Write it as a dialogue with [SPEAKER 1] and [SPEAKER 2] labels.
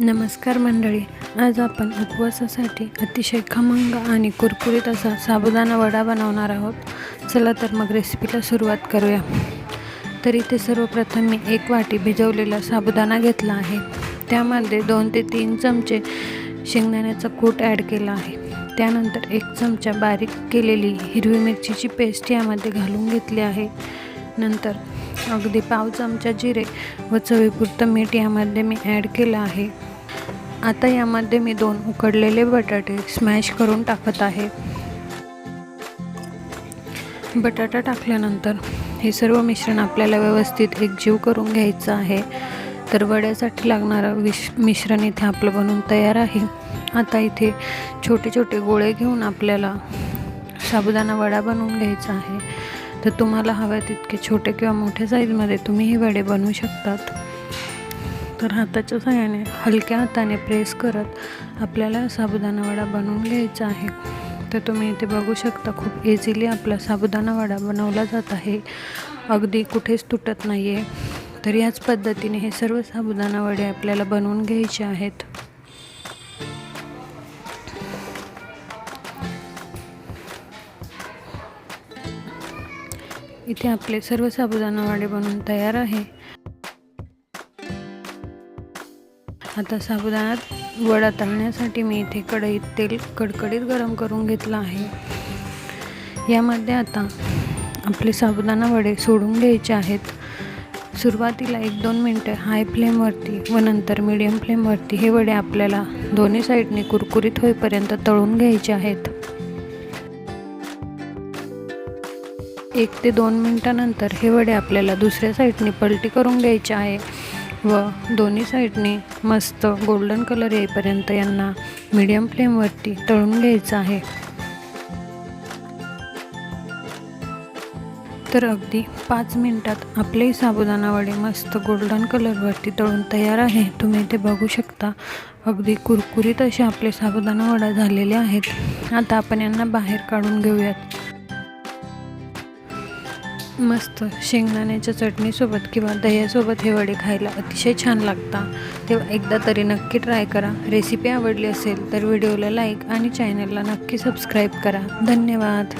[SPEAKER 1] नमस्कार मंडळी आज आपण उपवासासाठी अतिशय खमंग आणि कुरकुरीत असा साबुदाणा वडा बनवणार आहोत. चला तर मग रेसिपीला सुरुवात करूया. तर इथे सर्वप्रथम मी एक वाटी भिजवलेला साबुदाणा घेतला आहे. त्यामध्ये दोन ते तीन चमचे शेंगदाण्याचा कूट ॲड केला आहे. त्यानंतर एक चमचा बारीक केलेली हिरवी मिरचीची पेस्ट यामध्ये घालून घेतली आहे. नंतर अगदी पाव चमचा जिरे व चवीपुरतं मीठ यामध्ये मी ॲड केलं आहे. आता यामध्ये मी दोन उकडलेले बटाटे स्मॅश करून टाकत आहे. बटाटा टाकल्यानंतर हे सर्व मिश्रण आपल्याला व्यवस्थित एकजीव करून घ्यायचं आहे. तर वड्यासाठी लागणारं विश मिश्रण इथे आपलं बनवून तयार आहे. आता इथे छोटे छोटे गोळे घेऊन आपल्याला साबुदाणा वडा बनवून घ्यायचा आहे. तर तुम्हाला हव्या तितके छोटे किंवा मोठ्या साईजमध्ये तुम्ही हे वडे बनवू शकतात. तर हाताच्या सहाय्याने हलक्या हाताने प्रेस करत आपल्याला साबुदाणा वडा बनवून घ्यायचा आहे. तर तुम्ही इथे बघू शकता खूप इझिली आपला साबुदाणा वडा बनवला जात आहे. अगदी कुठेच तुटत नाही आहे तर याच पद्धतीने हे सर्व साबुदाणा वडे आपल्याला बनवून घ्यायचे आहेत. इथे आपले सर्व साबुदाणा वडे बनवून तयार आहे. आता साबुदाण्यात वडा तळण्यासाठी मी इथे कढईत तेल कडकडीत गरम करून घेतलं आहे. यामध्ये आता आपले साबुदाणा वडे सोडून घ्यायचे आहेत. सुरुवातीला एक दोन मिनटं हाय फ्लेमवरती व नंतर मिडियम फ्लेमवरती हे वडे आपल्याला दोन्ही साईडने कुरकुरीत होईपर्यंत तळून घ्यायचे आहेत. एक ते दोन मिनटानंतर हे वडे आपल्याला दुसऱ्या साईडने पलटी करून घ्यायचे आहे व दोन्ही साईडने मस्त गोल्डन कलर येईपर्यंत यांना मीडियम फ्लेमवरती तळून घ्यायचं आहे. तर अगदी पाच मिनटात आपले साबुदाणा वडे मस्त गोल्डन कलरवरती तळून तयार आहे. तुम्ही ते बघू शकता अगदी कुरकुरीत असे आपले साबुदाणा वडा झालेले आहेत. आता आपण यांना बाहेर काढून घेऊयात. मस्त शेंगदाण्याच्या चटणीसोबत किंवा दह्यासोबत हे वडे खायला अतिशय छान लागतात. तेव्हा एकदा तरी नक्की ट्राय करा. रेसिपी आवडली असेल तर व्हिडिओला लाईक आणि चॅनलला नक्की सबस्क्राईब करा. धन्यवाद.